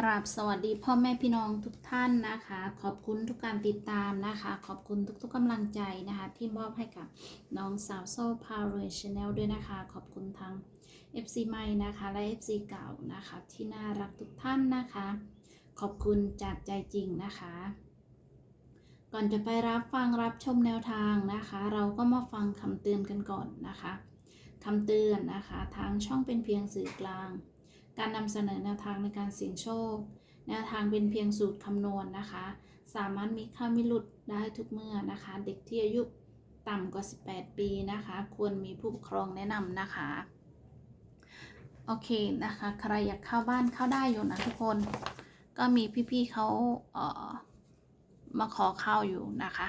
กราบสวัสดีพ่อแม่พี่น้องทุกท่านนะคะ ขอบคุณทุกการติดตามนะคะ ขอบคุณทุกๆกำลังใจนะคะ ที่มอบให้กับน้องสาวโซ่พาวเวอร์ชาแนลด้วยนะคะ ขอบคุณทั้ง FC ใหม่นะคะและ FC เก่านะคะ ที่น่ารักทุกท่านนะคะ ขอบคุณจากใจจริงนะคะ ก่อนจะไปรับฟังรับชมแนวทางนะคะ เราก็มาฟังคำเตือนกันก่อนนะคะคำเตือนนะคะ ทางช่องเป็นเพียงสื่อกลาง การนำเสนอแนวทางในการเสี่ยงโชค แนวทางเป็นเพียงสูตรคำนวณนะคะ สามารถมีค่ามิหลุดได้ทุกเมื่อนะคะ เด็กที่อายุต่ำกว่า 18 ปีนะคะ ควรมีผู้ปกครองแนะนำนะคะ โอเคนะคะ ใครอยากเข้าบ้านเข้าได้อยู่นะทุกคน ก็มีพี่ๆเขาเอ่อมาขอเข้าอยู่นะคะ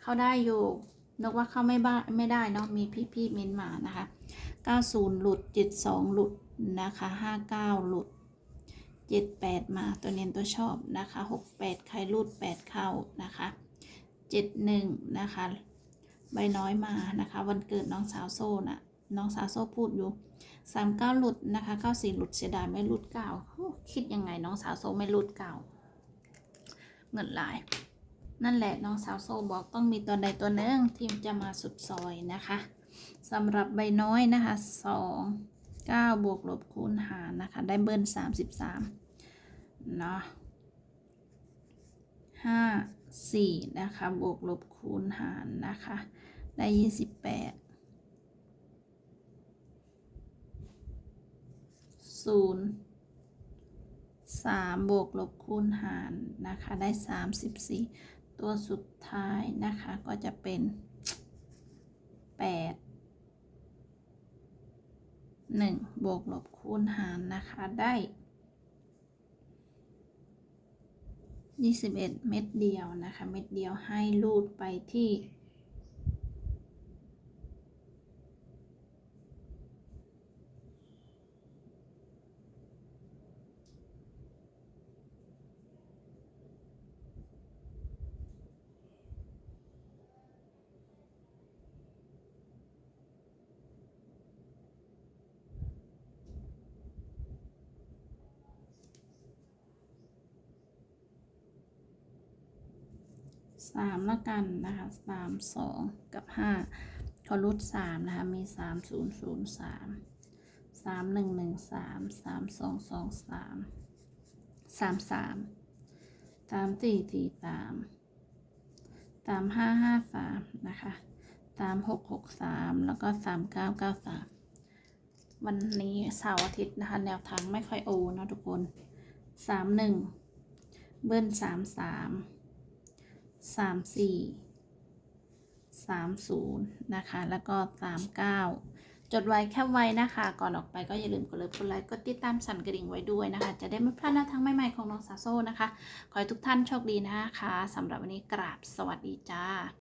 เข้าได้อยู่นกว่าเข้าไม่บ้าไม่ได้เนาะมีพี่ๆเมนมานะคะ 90 หลุด 72 หลุด นะคะ59หลุด78มาตัวเน้นตัวชอบนะคะ68ใครหลุด8เข้านะคะ71นะคะใบน้อยมานะคะ วันเกิดน้องสาวโซ่น่ะน้องสาวโซ่พูดอยู่39หลุดนะคะ94หลุดเสียดายไม่หลุดเก่าคิดยังไงน้องสาวโซ่ไม่หลุดเก่าเงินหลาย นั่นแหละน้องสาวโซ่บอกต้องมีตัวใดตัวหนึ่งที่จะมาสุดซอยนะคะสำหรับใบน้อยนะคะสอง 9 บวกลบคูณหารนะคะ ได้เบิร์น33เนาะ5 4นะคะ บวกลบคูณหารนะคะ ได้ 28 0 3 บวกลบคูณหารนะคะ ได้ 34 ตัวสุดท้ายนะคะ ก็จะเป็น 1 บวกลบคูณหารนะคะได้ 21 เม็ดเดียวนะคะ เม็ดเดียวให้ลูดไปที่ สามละกันนะคะสามสองกับห้าขอรุดสามนะคะ มีสามศูนย์ศูนย์สามสามหนึ่งหนึ่งสามสามสองสองสามสามสามสามสี่สี่สามสามห้าห้าสามนะคะสามหกหกสามแล้วก็สามเก้าเก้าสามวันนี้เสาร์อาทิตย์นะคะ แนวทางไม่ค่อยโอนะทุกคนสามหนึ่งเบิ้ลสามสาม สามสี่สามศูนย์นะคะ แล้วก็สามเก้าจดไว้แค่ไว้นะคะ ก่อนออกไปก็อย่าลืมกดเลิฟกดไลค์กดติดตามสั่นกระดิ่งไว้ด้วยนะคะ จะได้ไม่พลาดแนวทางใหม่ๆของน้องซาโซนะคะ ขอให้ทุกท่านโชคดีนะคะสำหรับวันนี้กราบสวัสดีจ้า